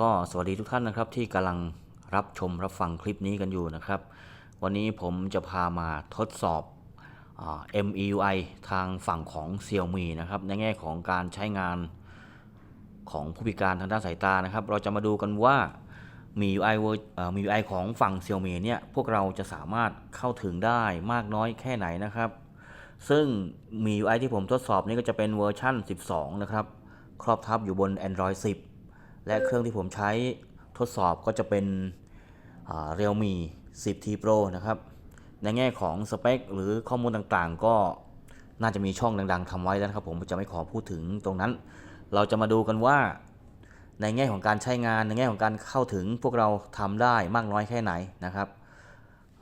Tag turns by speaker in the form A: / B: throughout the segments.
A: ก็สวัสดีทุกท่านนะครับที่กำลังรับชมรับฟังคลิปนี้กันอยู่นะครับ วันนี้ผมจะพามาทดสอบอ MIUI ทางฝั่งของ Xiaomi นะครับในแง่ของการใช้งานของผู้พิการทางด้านสายตานะครับ เราจะมาดูกันว่ามี UI มี UI ของฝั่ง Xiaomi เนี่ยพวกเราจะสามารถเข้าถึงได้มากน้อยแค่ไหนนะครับ ซึ่งมี UI ที่ผมทดสอบนี่ก็จะเป็นเวอร์ชั่น 12 นะครับ ครอบทับอยู่บน Android 10 และเครื่องที่ผมใช้ทดสอบก็จะเป็นเรียวมี 10T Pro นะครับ ในแง่ของสเปคหรือข้อมูลต่างๆ ก็น่าจะมีช่องดังๆทำไว้แล้วครับผมจะไม่ขอพูดถึงตรงนั้น เราจะมาดูกันว่า ในแง่ของการใช้งานในแง่ของการเข้าถึงพวกเราทำได้มากน้อยแค่ไหนนะครับ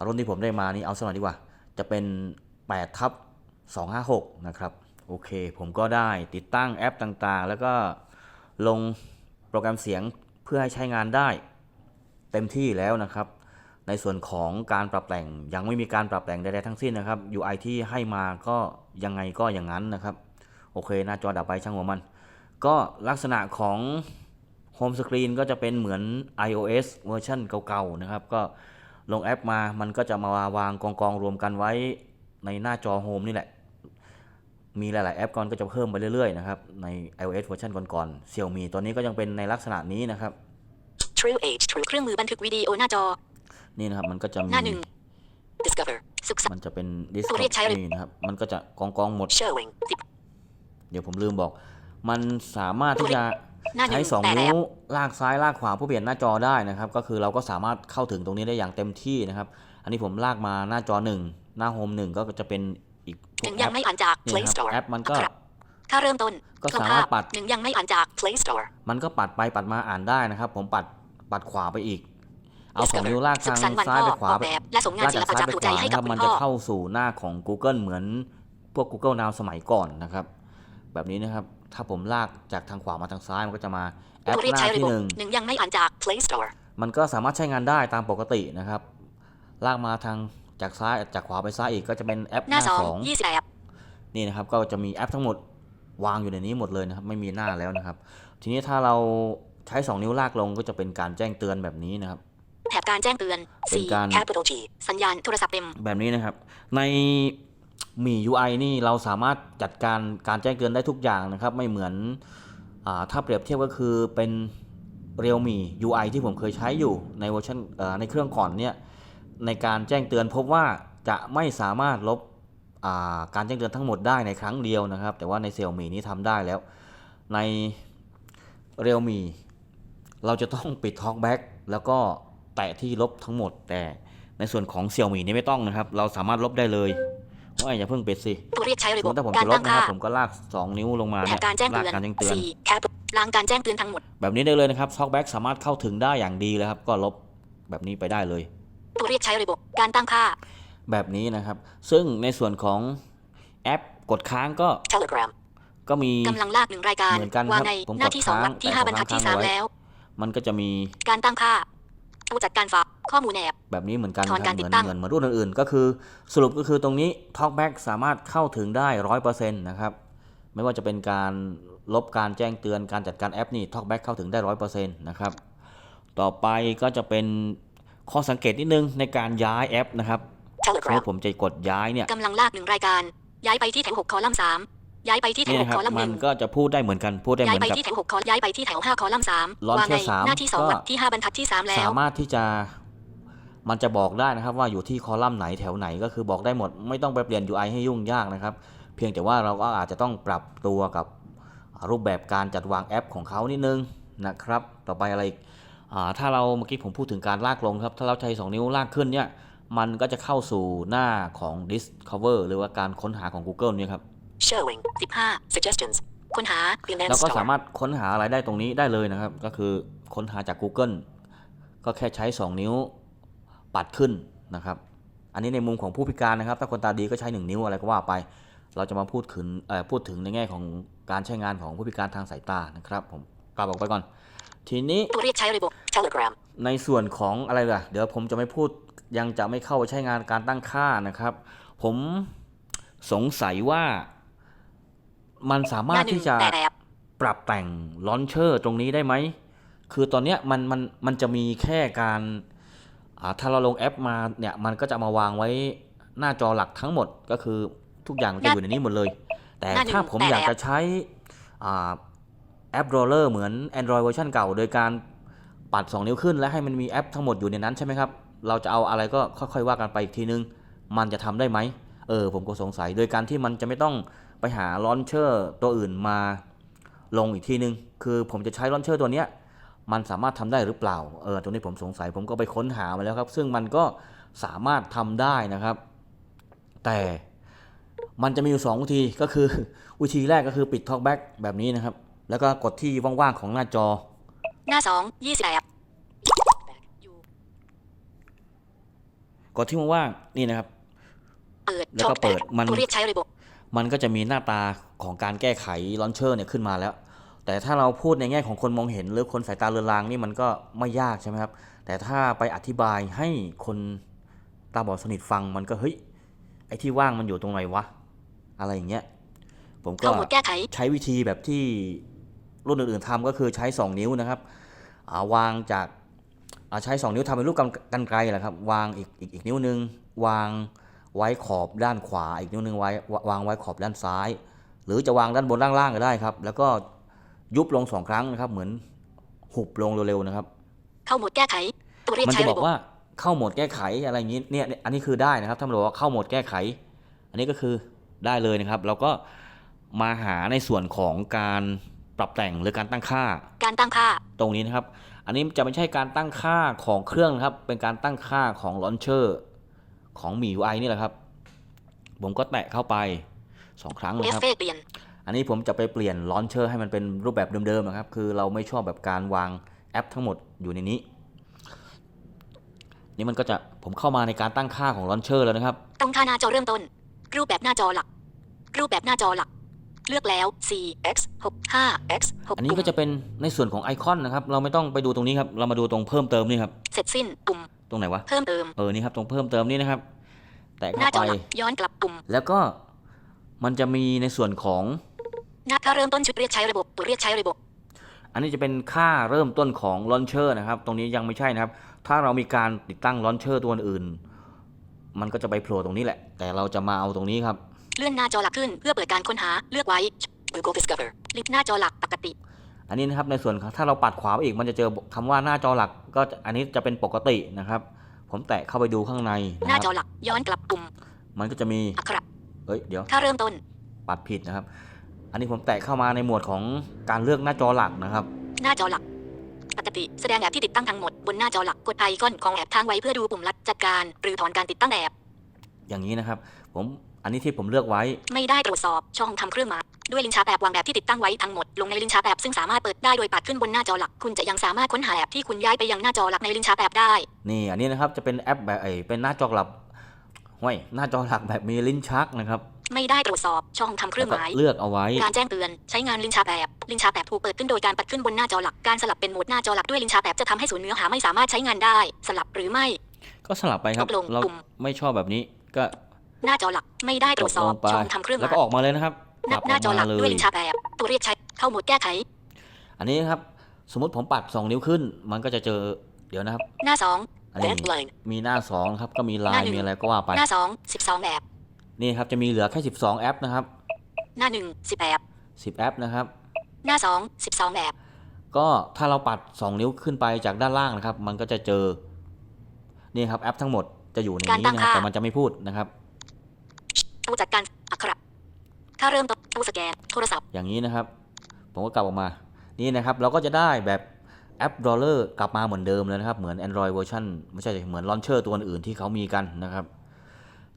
A: รุ่นที่ผมได้มานี่เอาสักหน่อยดีกว่า จะเป็น8ทับ256 นะครับ โอเค ผมก็ได้ติดตั้งแอปต่างๆ แล้วก็ลง โปรแกรมเสียงเพื่อให้ใช้งานได้ เต็มที่แล้วนะครับ ในส่วนของการปรับแต่งยังไม่มีการปรับแต่งใดๆทั้งสิ้นนะครับ UI ที่ให้มาก็ยังไงก็อย่างนั้นนะครับ โอเค หน้าจอดับไปช่างหัวมัน ก็ลักษณะของโฮมสกรีนก็จะเป็นเหมือน iOS เวอร์ชันเก่าๆนะครับก็ลงแอปมามันก็จะมาวางกองกองๆรวมกันไว้ในหน้าจอโฮมนี่แหละ มีหลาย ๆ แอปก่อนก็จะเพิ่มไปเรื่อย ๆ นะครับ ใน iOS เวอร์ชันก่อนๆ Xiaomi ตัวนี้ก็ยังเป็นในลักษณะนี้นะครับ
B: True Age True เครื่องมือบันทึกวิดีโอหน้าจอ
A: นี่นะครับมันก็จะมี
B: หน้าหนึ่ง Discover สุขสันต์
A: มันจะเป็นดิส
B: ตัวเรียกใช้เลย
A: นี่นะครับ มันก็จะกองกองๆหมด
B: Showing สิบ
A: เดี๋ยวผมลืมบอก มันสามารถที่จะ
B: หน้าหนึ่
A: ใช้
B: ง
A: สอง
B: แต่
A: นิ้
B: แล้วว
A: ลากซ้ายลากขวาเพื่อเปลี่ยนหน้าจอได้นะครับ ก็คือเราก็สามารถเข้าถึงตรงนี้ได้อย่างเต็มที่นะครับ อันนี้ผมลากมาหน้าจอหนึ่งหน้าโฮมหนึ่งก็จะเป็น อีกพ
B: ห
A: ว
B: นึ่
A: ก
B: ง
A: แอ
B: ยั
A: ป
B: งไม่อ่านจาก
A: นี่
B: Play
A: นะครับ
B: Store
A: แอปมันก็
B: ครับค่าเริ่มต้น
A: ก็
B: คำ
A: สา
B: ภ
A: มารถปัด
B: หนึ่งยังไม่อ่านจาก Play Store
A: มันก็ปัดไปปัดมาอ่านได้นะครับ ผมปัดปัดขวาไปอีก เอาสอง
B: Discover
A: นิ้วลาก
B: สุ
A: ทา
B: ข
A: ง
B: สันต์วัน
A: ซ้าย
B: พ่อ
A: ไปขวา
B: ออก
A: ไป
B: แบบและส่งงาน
A: ลาก
B: ศิล
A: จาก
B: ปะ
A: ซ้าย
B: จาก
A: ไป
B: ถูก
A: ข
B: ใจ
A: วา
B: ให้
A: นะ
B: กั
A: ค
B: บ
A: รับ
B: คุ
A: มัน
B: ณ
A: จะ
B: พ่อ
A: เข้าสู่หน้าของ Google เหมือนพวก Google Now สมัยก่อนนะครับ แบบนี้นะครับถ้าผมลากจากทางขวามาทางซ้ายมันก็จะมาแอป
B: ตัวเรียก
A: หน้า
B: ใช้ระ
A: ที่
B: บบ
A: หนึ่ง
B: หนึ่งยังไม่อ่านจาก Play Store
A: มันก็สามารถใช้งานได้ตามปกตินะครับ ลากมาทาง จากซ้ายจากขวาไปซ้ายอีกก็จะเป็นแอป
B: ห
A: ห
B: น้า
A: น้า
B: สอง
A: สอง
B: ยี่สิบแอป
A: นี่นะครับก็จะมีแอปทั้งหมดวางอยู่ในนี้หมดเลยนะครับไม่มีหน้าแล้วนะครับ ทีนี้ถ้าเราใช้ 2 นิ้วลากลงก็จะเป็นการแจ้งเตือนแบบนี้นะครับ
B: แถบการแจ้งเตือน
A: เป็น
B: C
A: การ
B: Capital G สัญญาณโทรศัพท์เต็ม
A: แบบนี้นะครับ ในมี UI นี่เราสามารถจัดการการแจ้งเตือนได้ทุกอย่างนะครับ ไม่เหมือนอาถ้าเปรียบเทียบก็คือเป็น Realme UI ที่ผมเคยใช้อยู่ในเวอร์ชันเอ่อในเครื่องก่อนเนี่ย ในการแจ้งเตือนพบว่าจะไม่สามารถลบอ่าการแจ้งเตือนทั้งหมดได้ในครั้งเดียวนะครับ แต่ว่าใน Xiaomi นี้ทำได้แล้ว ใน Realme เราจะต้องปิด Talkback แล้วก็แตะที่ลบทั้งหมด แต่ในส่วนของ Xiaomi นี่ไม่ต้องนะครับ เราสามารถลบได้เลยว่าอย่าเพิ่งปิดสิ
B: ตัวเรียกใช้
A: ส
B: ระ
A: ม
B: บ
A: ม
B: บ
A: ติถ้าผม
B: การ
A: จะล
B: ตั้
A: บ
B: ง
A: นะค
B: ค่า
A: รับผมก็ลาก 2 นิ้วลงมา
B: แถ
A: เนี่
B: บ
A: ย
B: การแจ้ง
A: ลาก
B: เตือน
A: การแจ้งเตือน
B: C Cap ล้างการแจ้งเตือนทั้งหมด
A: แบบนี้ได้เลยนะครับ Talkback สามารถเข้าถึงได้อย่างดีเลยครับ ก็ลบแบบนี้ไปได้เลย
B: ตัวเรียกใช้ระบบการตั้งค่า
A: แบบนี้นะครับ ซึ่งในส่วนของแอปกดค้างก็
B: Telegram
A: ก็มี
B: กำลังลากหนึ่งรายการ
A: เหมือนกันครับ
B: วางใน
A: ผมกด
B: หน้าที่สอง
A: ค้าง
B: ที่
A: แต่
B: ห้า
A: ผม
B: บรรทัดที่
A: ค้าง
B: สาม
A: ไว้
B: แล้ว
A: มันก็จะมี
B: การตั้งค่าผู้จัดการฝากข้อมูลแอบ
A: แบบนี้เหมือนกัน
B: ถอน
A: ค
B: กา
A: รับ
B: ร
A: เห
B: ติ
A: มื
B: ด
A: อน
B: ตั้ง
A: เหมือนเหมือนรุ่นอื่นๆ ก็คือสรุปก็คือตรงนี้ Talkback สามารถเข้าถึงได้ร้อยเปอร์เซ็นต์นะครับ ไม่ว่าจะเป็นการลบการแจ้งเตือนการจัดการแอปนี่ Talkback เข้าถึงได้ร้อยเปอร์เซ็นต์นะครับ ต่อไปก็จะเป็น ข้อสังเกตนิดนึงในการย้ายแอปนะครับสมม
B: Telegram
A: ติผมจะกดย้ายเนี่ย
B: กำลังลากหนึ่งรายการ ย้ายไปที่แถวหกคอลัมน์สามย้ายไปที่แถ
A: นี่
B: วห
A: นะ
B: ก
A: ครับ
B: คอลัมน์ห
A: มั
B: นึ่
A: น
B: ง
A: ก็จะพูดได้เหมือนกันพูดได้เห
B: ย้าย
A: มือน
B: ไป
A: กับ
B: ที่แถวหกคอย้ายไปที่แถวห้าคอลัมน์สาม
A: Launcher
B: วางใน
A: สาม
B: หน้าที่สอง
A: ก็
B: ที่ห้าบรรทัดที่สามแล้ว
A: สามารถที่จะมันจะบอกได้นะครับว่าอยู่ที่คอลัมน์ไหนแถวไหนก็คือบอกได้หมด ไม่ต้องไปเปลี่ยน UI ให้ยุ่งยากนะครับ เพียงแต่ว่าเราก็อาจจะต้องปรับตัวกับรูปแบบการจัดวางแอปของเขานิดนึงนะครับ ต่อไปอะไรอีกอา ถ้าเราเมื่อกี้ผมพูดถึงการลากลงครับถ้าเราใช้ 2 นิ้วลากขึ้นเนี่ยมันก็จะเข้าสู่หน้าของ Discover หรือว่าการค้นหาของ Google เนี่ยครับ
B: showing สิบห้า suggestions ค้นหา finance
A: เราก็
B: store
A: สามารถค้นหาอะไรได้ตรงนี้ได้เลยนะครับ ก็คือค้นหาจาก Google ก็แค่ใช้ 2 นิ้วปัดขึ้นนะครับ อันนี้ในมุมของผู้พิการนะครับ ถ้าคนตาดีก็ใช้ 1 นิ้วอะไรก็ว่าไป เราจะมาพูดถึงเอ่อพูดถึงในแง่ของการใช้งานของผู้พิการทางสายตานะครับ ผมกลับออกไปก่อน ทีนี้
B: ตัวเรียกใช้ระบบ Telegram
A: ในส่วนของอะไรล่ะ เดี๋ยวผมจะไม่พูดยังจะไม่เข้าไปใช้งานการตั้งค่านะครับ ผมสงสัยว่ามันสา
B: ห
A: มาร
B: น้า
A: ถ
B: หนึ่ง
A: ที่จะ
B: แต่แอบ
A: ปรับแต่งลอนเชอร์ตรงนี้ได้ไหม คือตอนเนี้ยมันมันมันจะมีแค่การอ่าถ้าเราลงแอปมาเนี่ยมันก็จะมาวางไว้หน้าจอหลักทั้งหมดก็คือทุกอย่างจะอยู่ในนี้หมดเลย แต่
B: หน้าหนึ่ง
A: ถ้าผม
B: แต่
A: อยากจะใช้อ่า แอป Roller เหมือน Android เวอร์ชันเก่า โดยการปัด 2 นิ้วขึ้น และให้มันมีแอปทั้งหมดอยู่ในนั้นใช่ไหมครับ เราจะเอาอะไรก็ค่อยๆว่ากันไปอีกทีนึง มันจะทำได้ไหม เออ ผมก็สงสัย โดยการที่มันจะไม่ต้องไปหาลอนเชอร์ตัวอื่นมาลงอีกทีนึง คือผมจะใช้ลอนเชอร์ตัวเนี้ย มันสามารถทำได้หรือเปล่า เออ ตรงนี้ผมสงสัย ผมก็ไปค้นหามาแล้วครับ ซึ่งมันก็สามารถทำได้นะครับ แต่มันจะมีอยู่สองวิธี ก็คือวิธีแรกก็คือปิด Talkback แบบนี้นะครับ แล้วก็กดที่ว่างๆของหน้าจอ
B: หน้าสองยี่สิบแอบ
A: กดที่ว่างๆนี่นะครับ
B: เปิด
A: แล้วก็เปิดมัน
B: ตัวเรียกใช้ระบบ
A: มันก็จะมีหน้าตาของการแก้ไขลอนเชอร์เนี่ยขึ้นมาแล้ว แต่ถ้าเราพูดในแง่ของคนมองเห็นหรือคนสายตาเลือนลางนี่มันก็ไม่ยากใช่ไหมครับ แต่ถ้าไปอธิบายให้คนตาบอดสนิทฟังมันก็เฮ้ยไอ้ที่ว่างมันอยู่ตรงไหนวะ อะไรอย่างเงี้ย ผมก็
B: เข้าโหมดแก้ไข
A: ใช้วิธีแบบที่ รุ่นอื่นๆทำก็คือใช้ 2 นิ้วนะครับอ่าวางจากอ่าใช้ 2 นิ้วทำเป็นรูปกำกันไกลแหละครับวางอีกอีกอีกนิ้วหนึง วางไว้ขอบด้านขวา อีกนิ้วหนึงไว้ววางไว้ขอบด้านซ้าย หรือจะวางด้านบนล่างๆก็ได้ครับ แล้วก็ยุบลงสองครั้งนะครับ เหมือนหุบลงเร็วๆนะครับ
B: เข้าโหมดแก้ไขตัวเรียก
A: มัน
B: ใช้
A: จะบ
B: ระ
A: อ
B: บบ
A: กว่าเข้าโหมดแก้ไขอะไรอย่างนี้เนี่ยเนี่ยอันนี้คือได้นะครับถ้ามันบอกว่าเข้าโหมดแก้ไข อันนี้ก็คือได้เลยนะครับ เราก็มาหาในส่วนของการป รับแต่งหรือการตั้งค่า
B: การตั้งค่า
A: ตรงนี้นะครับ อันนี้จะไม่ใช่การตั้งค่าของเครื่องนะครับ เป็นการตั้งค่าของลอนเชอร์ของมี UI นี่แหละครับ ผมก็แตะเข้าไปสองครั้ง
B: เอ
A: นะ
B: ฟ
A: ครับ
B: เฟกต์เปลี่ยน
A: อันนี้ผมจะไปเปลี่ยนลอนเชอร์ให้มันเป็นรูปแบบเดิมๆนะครับ คือเราไม่ชอบแบบการวางแอปทั้งหมดอยู่ในนี้ นี่มันก็จะผมเข้ามาในการตั้งค่าของลอนเชอร์แล้วนะครับ
B: ต้องค่าหน้าจอเริ่มต้น รูปแบบหน้าจอหลัก รูปแบบหน้าจอหลัก เลือกแล้ว 4 x 6 5 x 6
A: อันนี้ก็จะเป็นในส่วนของไอคอนนะครับ เราไม่ต้องไปดูตรงนี้ครับ เรามาดูตรงเพิ่มเติมนี่ครับ
B: เสร็จสิ้นปุ่ม
A: ตรงไหนวะ
B: เพิ่มเติม
A: เออ นี่ครับ ตรงเพิ่มเติมนี่นะครับ แตะ
B: หน้า
A: เข้า
B: จอ
A: ไป
B: หลักย้อนกลับปุ่ม
A: แล้วก็มันจะมีในส่วนของ
B: หน้าค่าเริ่มต้นชุดเรียกใช้ระบบตัวเรียกใช้ระบบ
A: อันนี้จะเป็นค่าเริ่มต้นของลอนเชอร์นะครับ ตรงนี้ยังไม่ใช่นะครับ ถ้าเรามีการติดตั้งลอนเชอร์ตัวอื่น มันก็จะไปโผล่ตรงนี้แหละ แต่เราจะมาเอาตรงนี้ครับ
B: เลื่อนหน้าจอหลักขึ้นเพื่อเปิดการค้นหาเลือกไว้ Google Discover ลิฟต์หน้าจอหลักปกติ
A: อันนี้นะครับในส่วนของถ้าเราปัดขวาไปอีกมันจะเจอคำว่าหน้าจอหลักก็จะอันนี้จะเป็นปกตินะครับ ผมแตะเข้าไปดูข้างใน
B: ห
A: นะ
B: น้า
A: ค
B: จอ
A: รับ
B: หลักย้อนกลับปุ่ม
A: มันก็จะมี
B: อักขระ
A: เอ้ยเดี๋ยว
B: ค่าเริ่มต้น
A: ปัดผิดนะครับ อันนี้ผมแตะเข้ามาในหมวดของการเลือกหน้าจอหลักนะครับ
B: หน้าจอหลักปกติแสดงแอปที่ติดตั้งทั้งหมดบนหน้าจอหลักกดไอคอนของแอปทางไว้เพื่อดูปุ่มลัดจัดการ หรือถอนการติดตั้งแอป
A: อย่างนี้นะครับ ผม อันนี้ที่ผมเลือกไว้
B: ไม่ได้ตรวจสอบช่องทำเครื่องหมายด้วยลิ้นชักแอปวางแอปที่ติดตั้งไว้ทั้งหมดลงในลิ้นชักแอปซึ่งสามารถเปิดได้โดยปัดขึ้นบนหน้าจอหลัก คุณจะยังสามารถค้นหาแอปที่คุณย้ายไปยังหน้าจอหลักในลิ้นชักแอปได้
A: นี่อันนี้นะครับจะเป็นแอปแบบไอ้เป็นหน้าจอหลักห้วยหน้าจอหลักแบบมีลิ้นชักนะครับ
B: ไม่ได้ตรวจสอบช่องทำเครื่องหมาย
A: แล้วก็เลือกเอาไว้
B: การแจ้งเตือนใช้งานลิ้นชักแอปลิ้นชักแอปถูกเปิดขึ้นโดยการปัดขึ้นบนหน้าจอหลักการสลับเป็นโหมดหน้าจอหลักด้วยลิ้นชักแอปจะทำให้ศูนย์เนื้อหาไม่สามารถใช้งานได้ สลับหรือไม่
A: ก็สลับไปครับ
B: ลง
A: เรา
B: ปุ่ม
A: ไม่ชอบแบบนี้ก็
B: หน้าจอหลักไม่ได้ต
A: ก
B: รว
A: ด
B: จส
A: ล
B: อบ
A: งไป
B: ช่องทำเครื่องห
A: แล้ว
B: มาย
A: ก็ออกมาเลยนะครับ
B: หน้า
A: ปรับ
B: หน้าจอหลัก
A: กมาเล
B: ด้วย
A: ย
B: ลิ้นชักแอปตัวเรียกใช้เข้าโหมดแก้ไข
A: อันนี้นะครับ สมมติผมปัด 2 นิ้วขึ้น มันก็จะเจอเดี๋ยวนะครับ
B: หน้าสอง
A: อันนี้
B: Deadline
A: มีหน้า 2 ครับก็มีไล
B: หน้า
A: น์
B: หนึ่ง
A: มีอะไรก็ว่าไป
B: หน้าสองสิบสองแอป
A: นี่ครับจะมีเหลือแค่ 12 แอปนะครับ
B: หน้าหนึ่งสิบแอป
A: 10 แอปนะครับ
B: หน้าสองสิบสองแอป
A: ก็ถ้าเราปัด 2 นิ้วขึ้นไปจากด้านล่างนะครับ มันก็จะเจอนี่ครับแอปทั้งหมดจะอยู่ในนี้นะครับแต่มันจะไม่พูดนะครับ
B: ผู้จัดการอักขระค่าเริ่มต้นผู้สแกนโทรศัพท์
A: อย่างนี้นะครับ ผมก็กลับออกมา นี่นะครับ เราก็จะได้แบบแอป d o l l a r กลับมาเหมือนเดิมเลยนะครับ เหมือน Android เวอร์ชันไม่ใช่สิเหมือนลอนเชอร์ตัวอื่นที่เขามีกันนะครับ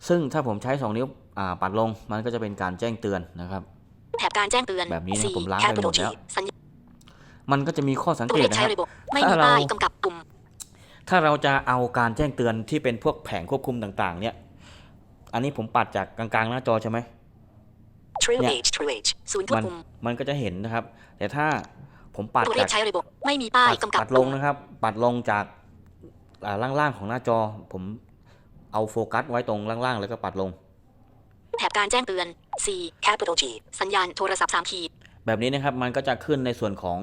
A: ซึ่งถ้าผมใช้ 2 นิ้วอ่าปัดลงมันก็จะเป็นการแจ้งเตือนนะครับ
B: แถบการแจ้งเตือน
A: แบบนี้นะ
B: สี่
A: ผมล้างไปหมดแล้ว
B: Capital G สัญญา
A: มันก็จะมีข้อสัง
B: ตัว
A: เก
B: เล
A: ต
B: ข
A: นะ
B: ใช้
A: ครับ
B: ระบบไม่มี
A: ถ้าเรา
B: ป้ายกำกับปุ่ม
A: ถ้าเราจะเอาการแจ้งเตือนที่เป็นพวกแผงควบคุมต่างๆ เนี่ย อันนี้ผมปัดจากกลางๆหน้าจอใช่ไหม
B: True
A: เนี่ย
B: Age True Age ศูนย์ควบ
A: มัน
B: คุม
A: มันก็จะเห็นนะครับ แต่ถ้าผมปัด
B: ตัวเล
A: จา
B: ข
A: ก
B: ใช้ระบบไม่มีป้าย
A: ปัด
B: กำกับ
A: ปัดล
B: ปุ่
A: ง
B: ม
A: นะครับ ปัดลงจากอ่าล่างๆของหน้าจอ ผมเอาโฟกัสไว้ตรงล่างๆ แล้วก็ปัดลง
B: แถบการแจ้งเตือน4 Capital G สัญญาณโทรศัพท์3ขีด
A: แบบนี้นะครับมันก็จะขึ้นในส่วนของ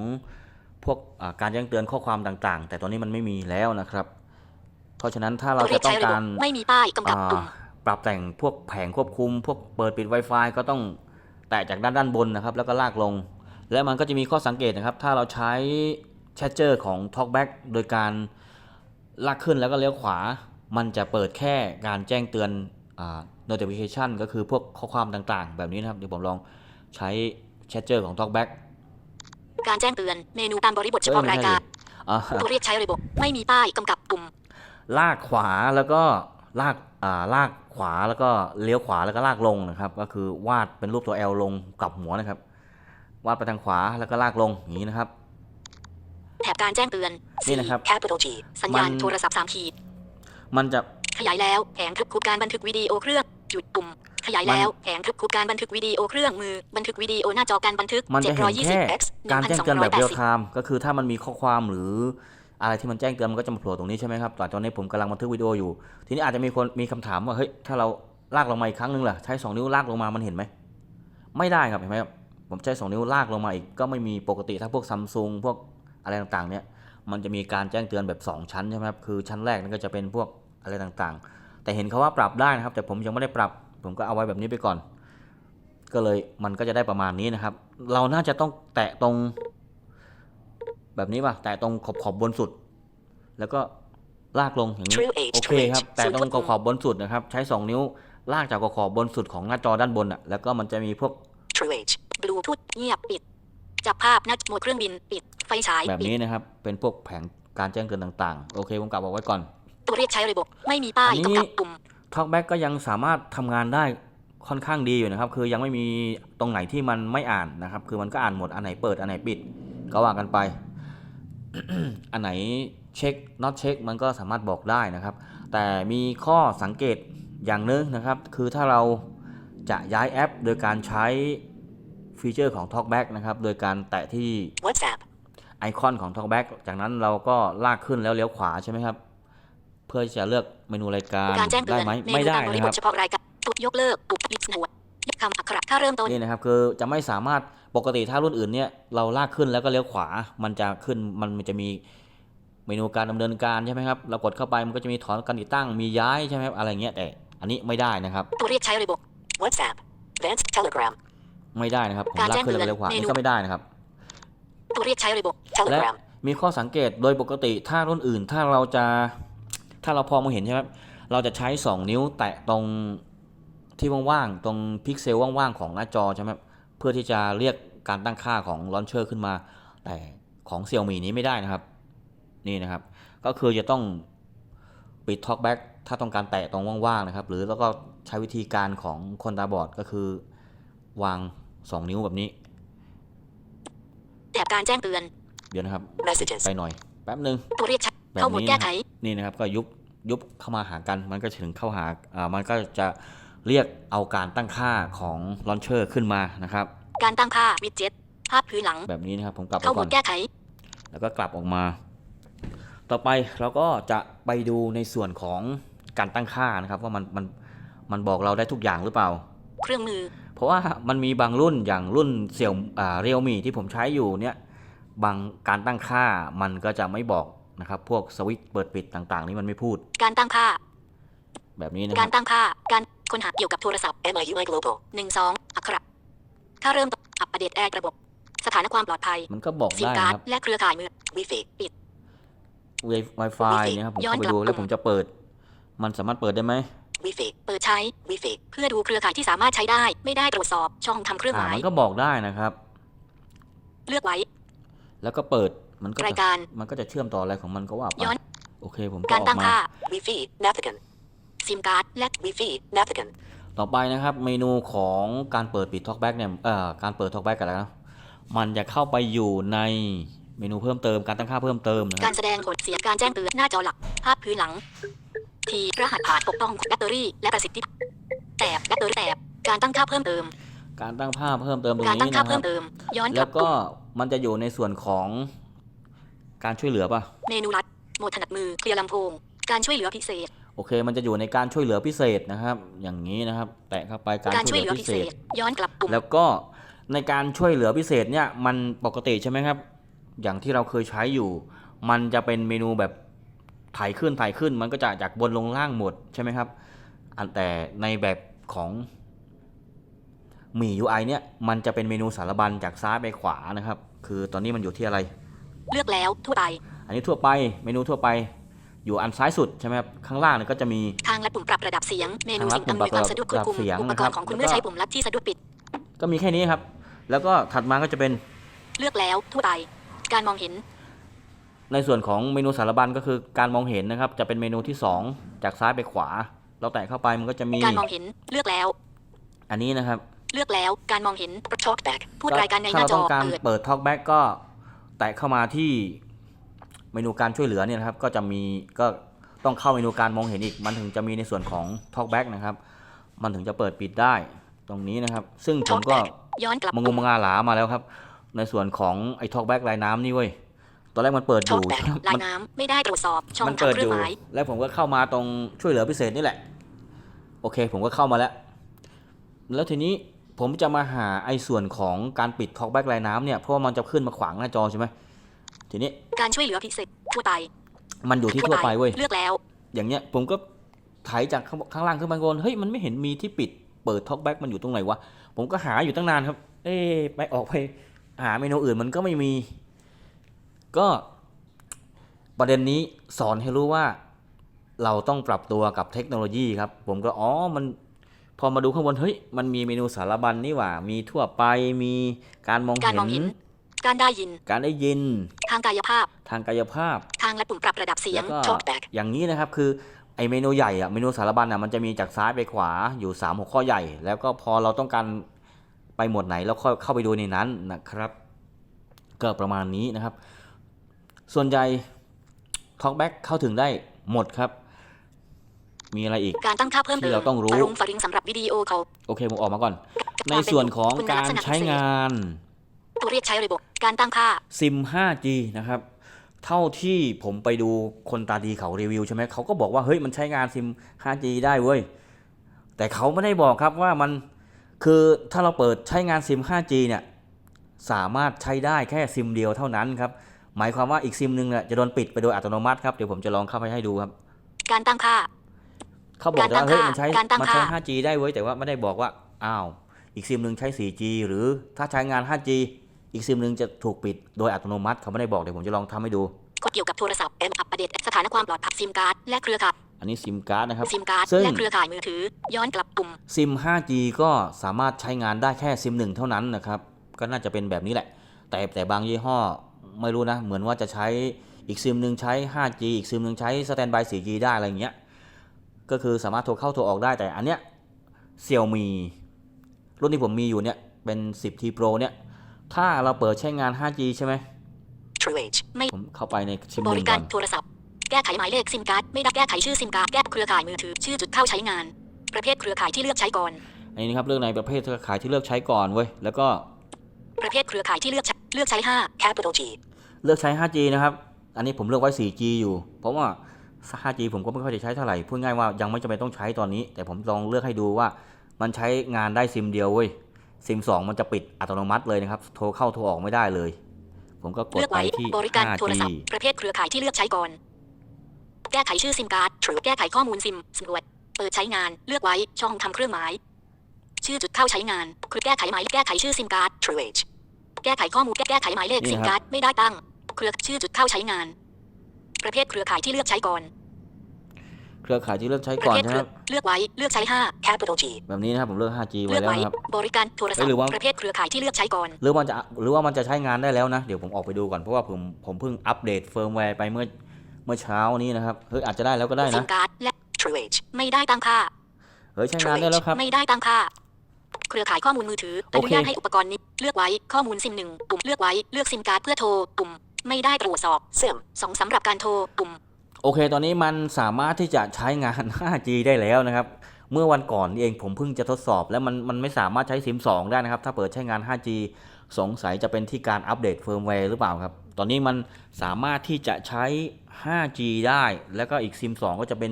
A: พวกอ่าการแจ้งเตือนข้อความต่างๆ แต่ตอนนี้มันไม่มีแล้วนะครับ เพราะฉะนั้นถ้าเรา
B: ตัวเล
A: จะ
B: ข
A: ต้อ
B: ใช้
A: ง
B: ระบ
A: กา
B: บ
A: ร
B: ไม่มีป้ายกำกับ
A: อ่า
B: ปุ่ม
A: ปรับแต่งพวกแผงควบคุม พวกเปิดปิด Wi-Fi ก็ต้องแตะจากด้านด้านบนนะครับแล้วก็ลากลง และมันก็จะมีข้อสังเกตนะครับ ถ้าเราใช้แชทเจอร์ของ TalkBack โดยการลากขึ้นแล้วก็เลี้ยวขวา มันจะเปิดแค่การแจ้งเตือนอ่า notification ก็คือพวกข้อความต่างๆ แบบนี้นะครับ เดี๋ยวผมลองใช้แชทเจอร์ของ TalkBack
B: การแจ้งเตือนเมนูตามบริบทเฉพาะรายการ
A: อ่า
B: ตัวเรียกใช้ระบบไม่มีป้ายกำกับปุ่ม
A: ลากขวาแล้วก็ ลากอ่าลากขวาแล้วก็เลี้ยวขวาแล้วก็ลากลงนะครับ ก็คือวาดเป็นรูปตัว L ลงกลับหัวนะครับ วาดไปทางขวาแล้วก็ลากลงอย่างนี้นะครับ
B: แถบการแจ้งเตือน
A: นี่นะครับ
B: capital G สัญญาณ
A: มัน
B: โทรศัพท์สามขีด
A: มันจะ
B: ขยายแล้วแผงทึบคูการบันทึกวิดีโอเครื่องจุดปุ่มขยายแล้วแผงทึบคูการบันทึกวิดีโอเครื่องมือบันทึกวิดีโอหน้าจอการบันทึก
A: มันจะเห็นแค่
B: 720 x
A: การแจ้งเตือนแบบเรียลไท
B: 1280
A: ม์ก็คือถ้ามันมีข้อความหรือ อะไรที่มันแจ้งเตือนมันก็จะมาโผล่ตรงนี้ใช่ไหมครับตอนนี้ผมกำลังบันทึกวิดีโออยู่ ทีนี้อาจจะมีคนมีคำถามว่าเฮ้ยถ้าเราลากลงมาอีกครั้งหนึงล่ะใช้สองนิ้วลากลงมามันเห็นไหมไม่ได้ครับเห็นไหมครับผมใช้สองนิ้วลากลงมาอีกก็ไม่มีปกติถ้าพวกซัมซุงพวกอะไรต่างๆเนี่ยมันจะมีการแจ้งเตือนแบบ 2 ชั้นใช่ไหมครับคือชั้นแรกนั่นก็จะเป็นพวกอะไรต่างๆ แต่เห็นเขาว่าปรับได้นะครับ แต่ผมยังไม่ได้ปรับ ผมก็เอาไว้แบบนี้ไปก่อน ก็เลยมันก็จะได้ประมาณนี้นะครับ เราน่าจะต้องแตะตรง แบบนี้ป่ะแตะตรงขอบขอบบนสุด แล้วก็ลากลงอย่างนี้
B: True Age
A: โอเคครับ
B: True Age
A: แตะตรง
B: ศูนย์
A: ขอบขอบบนสุดนะครับ ใช้ 2 นิ้วลากจากขอบขอบบนสุดของหน้าจอด้านบนอะแล้วก็มันจะมีพวก
B: True Age Bluetooth เงียบปิดจับภาพหน้าโหมดเครื่องบินปิดไฟฉาย
A: แบบ
B: ปิด
A: นี้นะครับ เป็นพวกแผงการแจ้งเตือนต่างๆ โอเคผมกลับเอาไว้ก่อน
B: ตัวเรียกใช้ระบบไม่มีป้าย
A: อันนี้
B: กำกับปุ่ม
A: TalkBack ก็ยังสามารถทำงานได้ค่อนข้างดีอยู่นะครับ คือยังไม่มีตรงไหนที่มันไม่อ่านนะครับ คือมันก็อ่านหมดอันไหนเปิดอันไหนปิด ก็ว่ากันไป อันไหนเช็ค not เช็ค มันก็สามารถบอกได้นะครับ แต่มีข้อสังเกตอย่างหนึงนะครับ คือถ้าเราจะย้ายแอป โดยการใช้ฟีเจอร์ของ TalkBack นะครับ โดยการแตะที่
B: WhatsApp
A: ไอคอนของ TalkBack จากนั้นเราก็ลากขึ้นแล้วเลี้ยวขวาใช่ไหมครับ เพื่อที่จะเลือกเมนูรายการ
B: การแจ้งเตื
A: ได้
B: อน
A: ไหม
B: เม
A: ไม่
B: นู
A: ได้
B: ตามบริ
A: นะ
B: บ
A: ครั
B: ท
A: บ
B: เฉพาะรายการปุ่มยกเลิกปุ่มลิสต์หนวดคำอักขระถ้าเริ่มต้น
A: นี่นะครับคือจะไม่สามารถ ปกติถ้ารุ่นอื่นเนี่ยเราลากขึ้นแล้วก็เลี้ยวขวา มันจะขึ้นมันมันจะมีเมนูการดำเนินการใช่ไหมครับ เรากดเข้าไปมันก็จะมีถอนการติดตั้ง มีย้ายใช่ไหมครับอะไรเงี้ยแต่อันนี้ไม่ได้นะครับ
B: ตัวเรียกใช้ระบบ WhatsApp Advanced Telegram
A: ไม่ได้นะครับผม
B: การ
A: ลาก
B: แจ้ง
A: ขึ้น
B: เตื
A: แล้ว
B: อน
A: ก็เลี้ยวขวา
B: เมนู
A: นี่ก็ไม่ได้นะครับ
B: ตัวเรียกใช้ระบบ
A: และ
B: Telegram
A: มีข้อสังเกตโดยปกติถ้ารุ่นอื่นถ้าเราจะถ้าเราพอมองเห็นใช่ไหมครับเราจะใช้ 2 นิ้วแตะตรงที่ว่างๆตรงพิกเซลว่างๆของหน้าจอใช่ไหมครับเพื่อที่จะเรียกการตั้งค่าของลอนเชอร์ขึ้นมา แต่ของเซี่ยมี่นี้ไม่ได้นะครับ นี่นะครับ ก็คือจะต้องปิด TalkBack ถ้าต้องการแตะตรงว่างๆนะครับ หรือแล้วก็ใช้วิธีการของคนตาบอดก็คือ วาง 2 นิ้วแบบนี้
B: แถบการแจ้งเตือน
A: เดี๋ยวนะครับ
B: Messages
A: ไปหน่อย แป๊บหนึ่ง
B: ตัวเรียกใช้
A: แบบ
B: เข้าโหมด
A: นี้
B: แก้
A: นะค
B: ไข
A: รับนี่นะครับก็ยุบยุบเข้ามาหากัน มันก็จะถึงเข้าหาอ่ามันก็จะ เรียกเอาการตั้งค่าของลอนเชอร์ขึ้นมานะครับ
B: การตั้งค่าวิดเจ็ตภาพพื้นหลัง
A: แบบนี้นะครับผมกลับไป
B: เข้าโหม
A: ก่อ
B: ด
A: น
B: แก้ไข
A: แล้วก็กลับออกมา ต่อไปเราก็จะไปดูในส่วนของการตั้งค่านะครับ ว่ามันมันมันบอกเราได้ทุกอย่างหรือเปล่า
B: เครื่องมือ
A: เพราะว่ามันมีบางรุ่นอย่างรุ่นเสี่ยวอ่าเรียวมีที่ผมใช้อยู่เนี่ยบางการตั้งค่ามันก็จะไม่บอกนะครับ พวกสวิตช์เปิดปิดต่าง ๆ นี่มันไม่พูด
B: การตั้งค่า
A: แบบนี้นะค
B: การ
A: รับ
B: ตั้งค่าการ ค้นหาเกี่ยวกับโทรศัพท์ MIUI Global หนึ่งสองอักขระถ้าเริ่มต้นอัปเดตแอร์ระบบ สถานะความปลอดภัย
A: มันก็บอก
B: ซิม
A: ได้
B: การ์ด
A: นะครับ
B: และเครือข่ายมือ Wi-Fi ปิด
A: Wi-Fi เนี่ยครับผม
B: ย้อน
A: เข้าไป
B: กลับ
A: ดูแล้ว
B: ปุ่ม
A: ผมจะเปิด มันสามารถเปิดได้ไหม
B: Wi-Fi เปิดใช้ Wi-Fi เพื่อดูเครือข่ายที่สามารถใช้ได้ ไม่ได้ตรวจสอบช่องทำเครื่องหาย
A: อ่ามมันก็บอกได้นะครับ
B: เลือกไว้
A: แล้วก็เปิดมันก็
B: ราย
A: จะ
B: การ
A: มันก็จะเชื่อมต่ออะไรของมันก็ว่าไป
B: ย้อน
A: โอเคผมก็
B: การ
A: ออ
B: ตั้
A: ก
B: ง
A: มา
B: ค่า
C: Wi-Fi, Navigant.
B: ซิมการ์ดและ
C: Wi-Fi, Navigant.
A: ต่อไปนะครับเมนูของการเปิดปิด TalkBack เนี่ยเอ่อการเปิด TalkBack กันแล้วนะมันจะเข้าไปอยู่ในเมนูเพิ่มเติมการตั้งค่าเพิ่มเติมนะค
B: กา
A: รับ
B: รแสดงผลเสียงการแจ้งเตือนหน้าจอหลัก ภาพพื้นหลัง ทีรหัสผ่านปกป้องแบตเตอรี่ และประสิทธิภาพแถบแบตเตอรี่แถบการตั้งค่าเพิ่มเติม
A: การตั้งค่าเพิ่มเติมตรง
B: การตั้
A: นี้
B: งค่า
A: นะค
B: เพิ่
A: รับ
B: มเติมย้อนก
A: แล้
B: ลั
A: ว
B: บ
A: ก็
B: ปุ่ม
A: มันจะอยู่ในส่วนของการช่วยเหลือป่ะ
B: เมนูลัดโหมดถนัดมือเคลียร์ลำโพงการช่วยเหลือพิเศษ
A: โอเค มันจะอยู่ในการช่วยเหลือพิเศษนะครับ อย่างนี้นะครับ แตะเข้าไปการ
B: การ
A: ช่
B: ช่
A: ว
B: วยย
A: เห
B: เห
A: ลื
B: ลื
A: อ
B: อ
A: พิ
B: พิ
A: เศ
B: เศ
A: ษ
B: ษย้อนกลับปุ่ม
A: แล้วก็ในการช่วยเหลือพิเศษเนี่ยมันปกติใช่ไหมครับ อย่างที่เราเคยใช้อยู่ มันจะเป็นเมนูแบบถ่ายขึ้นถ่ายขึ้น มันก็จะจากบนลงล่างหมดใช่ไหมครับ อันแต่ในแบบของหมี่ UI เนี่ยมันจะเป็นเมนูสารบัญจากซ้ายไปขวานะครับ คือตอนนี้มันอยู่ที่อะไร
B: เลือกแล้วทั่วไป
A: อันนี้ทั่วไปเมนูทั่วไป อยู่อันซ้ายสุดใช่ไหมครับข้างล่างเนี่ยก็จะมี
B: ทางลัดปุ่มปรับระดับเสียงเมนู
A: ทางลัด
B: สิ่งอำนวยความสะดวกควบคุม
A: ปรับเสียง
B: อุป
A: นะ
B: ก
A: ครั
B: ร
A: บ
B: ณ์ของคุณ
A: แล้วก็
B: เมื่อใช้ปุ่มลัดที่สะดุดปิด
A: ก็มีแค่นี้ครับ แล้วก็ถัดมาก็จะเป็น
B: เลือกแล้วทั่วไป การมองเห็น
A: ในส่วนของเมนูสารบัญก็คือการมองเห็นนะครับ จะเป็นเมนูที่ 2 จากซ้ายไปขวา เราแตะเข้าไปมันก็จะมี
B: การมองเห็นเลือกแล้ว
A: อันนี้นะครับ
B: เลือกแล้วการมองเห็น
C: Talkback.
B: พูดรายการในห
A: ถ้า
B: น้า
A: เรา
B: จอ
A: ต้องการ
B: เปิด
A: เปิด Talkback ก็แตะเข้ามาที่ เมนูการช่วยเหลือเนี่ยนะครับก็จะมีก็ต้องเข้าเมนูการมองเห็นอีก มันถึงจะมีในส่วนของ Talkback นะครับ มันถึงจะเปิดปิดได้ตรงนี้นะครับ ซึ่งผมก็
C: Talkback
B: ย้อนกลับ
A: มางมงาหลามาแล้วครับ ในส่วนของไอ้ Talkback ลายน้ำนี่เว้ยตอนแรกมันเปิดอยู่
B: Talkback ลายน้ำไม่ได้ตรวจสอบช่อง
A: มันเปิด
B: ทำเครื่
A: อ
B: อง
A: ยู่
B: หมาย
A: แล้วผมก็เข้ามาตรงช่วยเหลือพิเศษนี่แหละ โอเค ผมก็เข้ามาแล้ว แล้วทีนี้ผมจะมาหาไอ้ส่วนของการปิดท็อกแบ็กลายน้ำเนี่ยเพราะว่ามันจะขึ้นมาขวางหน้าจอใช่ไหม ทีนี้
B: การช่วยเหลือพิเศษทั่วไป
A: มันอยู่ที่ทั่วไปเว้ย
B: เลือกแล้ว
A: อย่างเงี้ยผมก็ไถจากข้างข้างล่างขึ้นมาบนเฮ้ยมันไม่เห็นมีที่ปิดเปิดท็อกแบ็กมันอยู่ตรงไหนวะผมก็หาอยู่ตั้งนานครับ เอ๊ะไปออกไปหาเมนูอื่นมันก็ไม่มี ก็ประเด็นนี้สอนให้รู้ว่าเราต้องปรับตัวกับเทคโนโลยีครับ ผมก็อ๋อมันพอมาดูข้างบนเฮ้ยมันมีเมนูสารบัญนี่หว่า มีทั่วไปมีการมอง
B: การ
A: เห็
B: มองเห็
A: น
B: น การได้ยิน
A: การได้ยิน
B: ทางกายภาพ
A: ทางกายภาพ
B: ทางลัดปุ่มปรับระดับเสีย
A: แล้
B: ง
A: วก็
C: Talkback
A: อย่างนี้นะครับคือไอเมนูใหญ่อะเมนูสารบัญอะมันจะมีจากซ้ายไปขวาอยู่3หัวข้อใหญ่ แล้วก็พอเราต้องการไปหมวดไหนแล้วค่อยเข้าไปดูในนั้นนะครับ ก็ประมาณนี้นะครับ ส่วนใหญ่ Talkback เข้าถึงได้หมดครับ มีอะไรอีก
B: การตั้งค่าเพิ่ม
A: ที่
B: เติม
A: เราต้องรู้
B: ฟรุงฟริงสำหรับวิดีโอเขา
A: โอเคผมออกมาก่อน ใน
B: ความเป็น
A: ส่วนของ
B: คุณ
A: การ
B: ลักษณะ
A: ใช้
B: พิเศษ
A: งาน
B: ตัวเรียกใช้ระบบการตั้งค่า
A: ซิม 5G นะครับ เท่าที่ผมไปดูคนตาดีเขารีวิวใช่ไหมเขาก็บอกว่าเฮ้ยมันใช้งานซิม 5G ได้เว้ย แต่เขาไม่ได้บอกครับว่ามันคือถ้าเราเปิดใช้งานซิม 5G เนี่ยสามารถใช้ได้แค่ซิมเดียวเท่านั้นครับ หมายความว่าอีกซิมหนึ่งเนี่ยจะโดนปิดไปโดยอัตโนมัติครับ เดี๋ยวผมจะลองเข้าไปให้ดูครับ
B: การตั้งค่า
A: เขาบอกแต่ว่า
B: การตั้ง
A: เฮ้ย
B: ค่า
A: มันใช้
B: การตั้ง
A: มันใช้
B: ค่า
A: 5G ได้เว้ยแต่ว่าไม่ได้บอกว่า อ้าว อีกซิมหนึ่งใช้ 4G หรือถ้าใช้งาน 5G อีกซิมหนึ่งจะถูกปิดโดยอัตโนมัติเขาไม่ได้บอกเดี๋ยวผมจะลองทำให้ดู
B: กดเกี่ยวกับโทรศัพท์ M อัปเดตสถานะความปลอดภัยซิมการ์ดและเครือข่าย
A: อันนี้ซิมการ์ดนะครับ
B: ซิมการ์ด
A: ซึ่ง
B: และเครือข่ายมือถือ ย้อนกลับปุ่ม
A: ซิม 5G ก็สามารถใช้งานได้แค่ซิมหนึ่งเท่านั้นนะครับก็น่าจะเป็นแบบนี้แหละ แต่แต่บางยี่ห้อไม่รู้นะ เหมือนว่าจะใช้อีกซิมหนึ่งใช้ 5G อีกซิมหนึ่งใช้สแตนบาย 4G ได้อะไรอย่างเงี้ยก็คือสามารถโทรเข้าโทรออกได้แต่อันเนี้ยเซี่ยมีรุ่นที่ผมมีอยู่เนี่ยเป็น 10T Pro เนี่ย ถ้าเราเปิดใช้งาน 5G ใช่ไหม
C: True Age.
B: ไม่
A: ผมเข้าไปในซิม
B: บ
A: หนึ่
B: ริ
A: ง
B: กา
A: ก่
B: ร
A: อน
B: โทรศัพท์ แก้ไขหมายเลขซิมการ์ด ไม่ได้แก้ไขชื่อซิมการ์ด แก้เครือข่ายมือถือ ชื่อจุดเข้าใช้งาน ประเภทเครือข่ายที่เลือกใช้ก่อน
A: อันนี้นะครับเลือกในประเภทเครือข่ายที่เลือกใช้ก่อนเว้ย แล้วก็
B: ประเภทเครือข่ายที่เลือกใช้เลือกใช้
C: Capital G.
A: เลือกใช้ 5G นะครับ อันนี้ผมเลือกไว้ 4G อยู่ เพราะว่า 5G ผมก็ไม่ค่อยจะใช้เท่าไหร่ พูดง่ายว่ายังไม่จำเป็นต้องใช้ตอนนี้ แต่ผมลองเลือกให้ดูว่า มันใช้งานได้ซิมเดียวเว้ย ซิม2มันจะปิดอัตโนมัติเลยนะครับ โทรเข้าโทรออกไม่ได้เลย ผมก็ก
B: 5
A: ด
B: เลือก
A: ไป
B: ไว้
A: ที่
B: บริการโทร
A: 5G
B: ศัพท์ประเภทเครือข่ายที่เลือกใช้ก่อน แก้ไขชื่อซิมการ์ด
C: True.
B: แก้ไขข้อมูลซิมสำรวจเปิดใช้งานเลือกไว้ช่องทำเครื่องหมาย ชื่อจุดเข้าใช้งานคือแก้ไขหมายแก้ไขชื่อซิมการ์ด
C: True Age.
B: แก้ไขข้อมูลแก้แก้ไขหมายเลข
A: นี่
B: ซิม
A: ครับ
B: การ์ดไม่ได้ตั้ง เครือชื่อจุดเข้าใช้งาน ประเภทเครือข่ายที่เลือกใช้ก่อน
A: เครือข่ายที่เลือกใช้
B: ป
A: ก่
B: ระ
A: อน
B: เภท
A: นะ
B: เค
A: ค
B: รือ
A: รับ
B: เลือกไว้ เลือกใช้
C: Capital G.
A: แบบนี้นะครับผมเลือก 5G
B: 5
A: ไว้
B: เลือก
A: แล้ว
B: ไว้
A: นะครับ
B: บริการโทรศัพ
A: เอ้ย
B: ท์
A: หรือว่า
B: ประเภทเครือข่ายที่เลือกใช้ก่อน
A: หรือมันจะ หรือว่ามันจะใช้งานได้แล้วนะ เดี๋ยวผมออกไปดูก่อน เพราะว่าผม ผมเพิ่งอัปเดตเฟิร์มแวร์ไปเมื่อ เมื่อเช้านี้นะครับ เฮ้ยอาจจะได้แล้วก็ได้
B: ซิ
A: นะ
B: มการ์ดและ
C: True Age.
B: ไม่ได้ตั้งค่า
A: เฮ้ยใช้งานได้แล้วครับ
B: ไม่ได้ตั้งค่า เครือข่ายข้อมูลมือถือ
A: โอ
B: อ
A: เค
B: นุญาตให้อุปกรณ์นี้ เลือกไว้ ข้อมูลซิมหนึ่งปุ่ม เลือกไว้ เลือกซิมการ์ดเพื่อโทร ปุ่ม ไม่ได้ตรวจสอบ
C: Sim.
B: สองสำหรับการโทร ปุ่ม
A: โอเค ตอนนี้มันสามารถที่จะใช้งาน 5G ได้แล้วนะครับ เมื่อวันก่อนเองผมเพิ่งจะทดสอบ แล้วมันมันไม่สามารถใช้ซิม2ได้นะครับ ถ้าเปิดใช้งาน 5G สงสัยจะเป็นที่การอัปเดตเฟิร์มแวร์หรือเปล่าครับ ตอนนี้มันสามารถที่จะใช้ 5G ได้ แล้วก็อีกซิม2ก็จะเป็น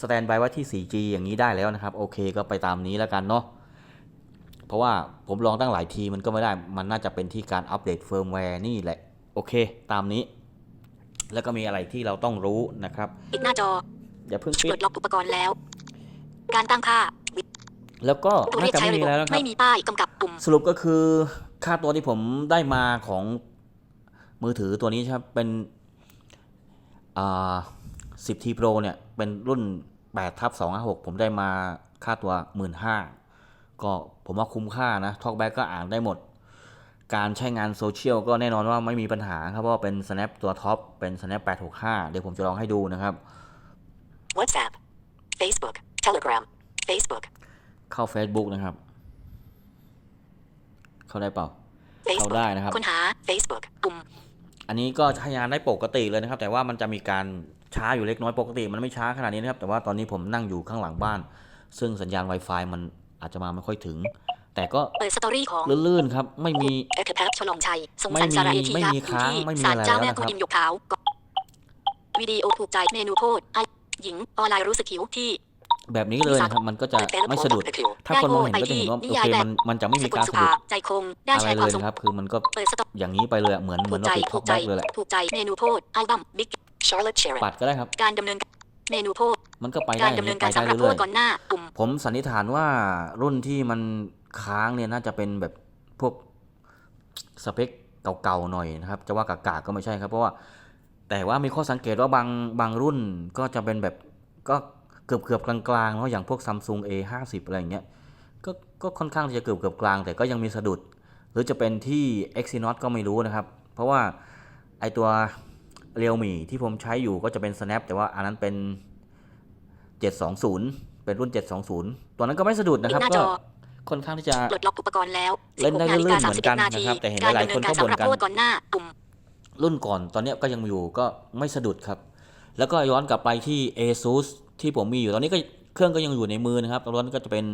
A: สแตนบายไว้ที่ 4G อย่างนี้ได้แล้วนะครับ โอเคก็ไปตามนี้แล้วกันเนาะ เพราะว่าผมลองตั้งหลายทีมันก็ไม่ได้ มันน่าจะเป็นที่การอัปเดตเฟิร์มแวร์นี่แหละ โอเค ตามนี้ แล้วก็มีอะไรที่เราต้องรู้นะครับ
B: ปิดหน้าจอ
A: อย่าเพิ่ง
B: ป
A: ปิ
B: ล
A: ด
B: ดล็อกอุปกรณ์แล้ว การตั้งค่า
A: แล้วก็
B: ตัวเล
A: น่า
B: ข
A: จะ
B: ใช้
A: ไม่
B: ระ
A: มี
B: บบ
A: แล้วนะครับ
B: ไม่มีป้ายกำกับปุ่ม
A: สรุปก็คือค่าตัวที่ผมได้มาของมือถือตัวนี้ครับเป็นอ่า10 T Pro เนี่ย เป็นรุ่น8ทับ256ผมได้มาค่าตัว 15,000ก็ผมว่าคุ้มค่านะ Talkback ก็อ่านได้หมด การใช้งานโซเชียลก็แน่นอนว่าไม่มีปัญหาครับเพราะว่าเป็น Snap ตัวท็อปเป็น Snap 865 เดี๋ยวผมจะลองให้ดูนะครับ
C: WhatsApp. Facebook. Telegram. Facebook.
A: เข้า Facebook นะครับ เข้าได้เปล่า เข้า
C: Facebook.
A: ได้นะครับ
B: ค้นหา
C: Facebook.
B: ปุ่ม
A: อันนี้ก็ใช้งานได้ปกติเลยนะครับ แต่ว่ามันจะมีการช้าอยู่เล็กน้อยปกติ มันไม่ช้าขนาดนี้นะครับ แต่ว่าตอนนี้ผมนั่งอยู่ข้างหลังบ้าน ซึ่งสัญญาณ Wi-Fi มันอาจจะมาไม่ค่อยถึง แต่ก็
B: เปิดสตอรี่ของ
A: ลื่นๆครับ ไม่มี
B: เอกพัฒน์ฉลองชัยทรง
A: ไม่
B: สัน
A: มี
B: สาระเอที
A: ไม่
B: ยัก
A: มี
B: ษ์อยู่
A: ค้าง
B: ที่
A: ไม่มี
B: ศาล
A: อะไร
B: เจ้า
A: แล้ว
B: แม่
A: นะ
B: กุ
A: ครับ
B: นอิมหยกขาวก็วิดีโอถูกใจเมนูโพดไอหญิงออนไลน์รู้สึกหิวที่
A: แบบนี้เลยนะครับมันก็จะไม่สะดุด
C: The clue.
A: ถ้าคนมองเห็นก็จะเห็นว่าโอเคมันมันจะไม่มี
B: สกุล
A: การ
B: สุ
A: สะดุ
B: ภา
A: ด
B: ใจคงได้
A: อะไร
B: แชร์
A: เล
B: ความ
A: ย
B: ทรง
A: นะครับ คือมันก็
B: เปิดสตอ
A: อย่างนี้ไปเลยอะเหมือนเหมื
B: ถู
A: อน
B: กใจ
A: เราปิดท็
B: ถู
A: อกป
B: ใจ
A: แบ็กเลยแหละ
B: ถูกใจเมนูโพดอัลบั้มบิ๊ก
C: Charlotte Sharon.
A: ปัดก็ได้ครับ
B: การดำเนินการเมนูโพด
A: มันก็ไปได้
B: การ
A: อย่า
B: ดำ
A: ง
B: เนิ
A: นี้
B: น
A: ไป
B: การ
A: ได้
B: สำหรับโพ
A: เรื่อ
B: ด
A: ย
B: ก่อนหน้าปุ่ม
A: ๆผมสันนิษฐานว่ารุ่นที่มัน ค้างเนี่ยน่าจะเป็นแบบพวกสเปคเก่าๆหน่อยนะครับ จะว่ากากๆก็ไม่ใช่ครับ เพราะว่าแต่ว่ามีข้อสังเกตว่าบางบางรุ่นก็จะเป็นแบบก็เกือบเกือบๆกลางๆเนาะอย่างพวก Samsung A50 อะไรอย่างเงี้ยก็ก็ค่อนข้างที่จะเกือบเกือบๆกลาง แต่ก็ยังมีสะดุด หรือจะเป็นที่ Exynos ก็ไม่รู้นะครับ เพราะว่าไอตัว Realme ที่ผมใช้อยู่ก็จะเป็น Snap แต่ว่าอันนั้นเป็น 720 เป็นรุ่น 720 ตัวนั้นก็ไม่สะดุด
B: ปิ
A: นะ
B: ด
A: ครับ
B: หน้าจ
A: ก็
B: อ
A: ค่อนข้างที่จะ
B: ปลดล็อกอุปกรณ์แล้ว
A: เล่นได้
B: 16นาฬิกา
A: ลื่นๆเหมือนกัน
B: 31นาที
A: นะครับ แต่เห็น
B: การ
A: หลาย
B: ดำ
A: ๆ
B: เนินการ
A: คนก็บ่
B: สำ
A: น
B: หรับ
A: กัน
B: โพดก่อนหน้าปุ่ม
A: รุ่นก่อนตอนเนี้ยก็ยังอยู่ก็ไม่สะดุดครับ แล้วก็ย้อนกลับไปที่ ASUS ที่ผมมีอยู่ตอนนี้ก็เครื่องก็ยังอยู่ในมือนะครับตอนนั้นก็จะเป็น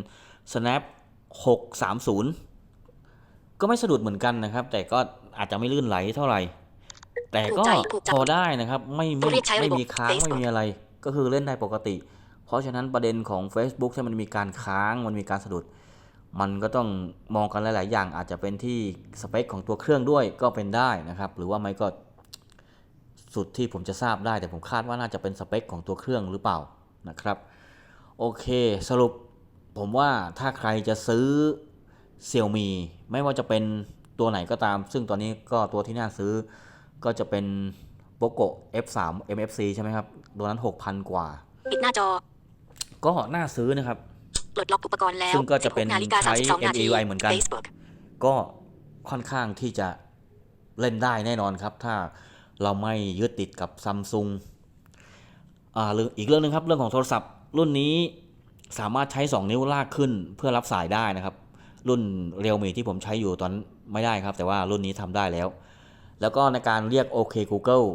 A: Snap 630 ก็ไม่สะดุดเหมือนกันนะครับ แต่ก็อาจจะไม่ลื่นไหลเท่าไหร่ แต่ก็
B: ถูกใจถูกใจ
A: พอได้นะครับ ไม่
B: ตั
A: ไม่
B: วเลขใช้ระบบ
A: ไม่มีค้าง
B: Facebook
A: ไม่มีอะไร ก็คือเล่นได้ปกติ เพราะฉะนั้นประเด็นของ Facebook ที่มันมีการค้างมันมีการสะดุด มันก็ต้องมองกันหลาย ๆ อย่างอาจจะเป็นที่สเปคของตัวเครื่องด้วยก็เป็นได้นะครับ หรือว่าไม่ก็สุดที่ผมจะทราบได้ แต่ผมคาดว่าน่าจะเป็นสเปคของตัวเครื่องหรือเปล่านะครับโอเคสรุปผมว่าถ้าใครจะซื้อ Xiaomi ไม่ว่าจะเป็นตัวไหนก็ตาม ซึ่งตอนนี้ก็ตัวที่น่าซื้อก็จะเป็น Poco F3 MFC ใช่ไหมครับ ตัวนั้น 6,000 กว่า
B: ปิดหน้าจอ
A: ก็น่าซื้อนะครับ
B: ปลดล็อกอุปกรณ์แล้ว
A: ซึ่งก็จะเป็น
B: 16นาฬิกา
A: ใช้
B: 32นาที
A: MIUI เหมือนกัน
C: Facebook.
A: ก็ค่อนข้างที่จะเล่นได้แน่นอนครับ ถ้าเราไม่ยึดติดกับซัมซุงอ่าเรื่องอีกเรื่องหนึงครับ เรื่องของโทรศัพท์รุ่นนี้สามารถใช้ 2 นิ้วลากขึ้นเพื่อรับสายได้นะครับ รุ่นเรียวมีที่ผมใช้อยู่ตอนไม่ได้ครับ แต่ว่ารุ่นนี้ทำได้แล้ว แล้วก็ในการเรียก OK Google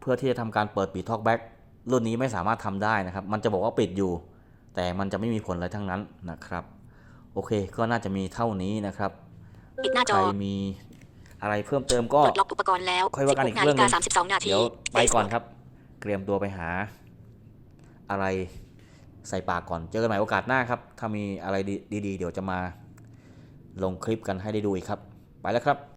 A: เพื่อที่จะทำการเปิดปิด Talkback รุ่นนี้ไม่สามารถทำได้นะครับ มันจะบอกว่าปิดอยู่ แต่มันจะไม่มีผลอะไรทั้งนั้นนะครับ โอเคก็น่าจะมีเท่านี้นะครับ
B: ปิดหน้าจ
A: ใคร
B: อ
A: มีอะไรเพิ่มเติมก็
B: ปลดล็อกอุปกรณ์แล้ว
A: ค่อยว่ากันอีก
B: 16นา
A: เรื่
B: ฬิ
A: องหนึ่
B: กาง32นาที
A: เดี๋ยวไปก่อนครับ เตรียมตัวไปหา อะไรใส่ปากก่อนเจอกันใหม่โอกาสหน้าครับ ถ้ามีอะไรดีๆ เดี๋ยวจะมาลงคลิปกันให้ได้ดูอีกครับ ไปแล้วครับ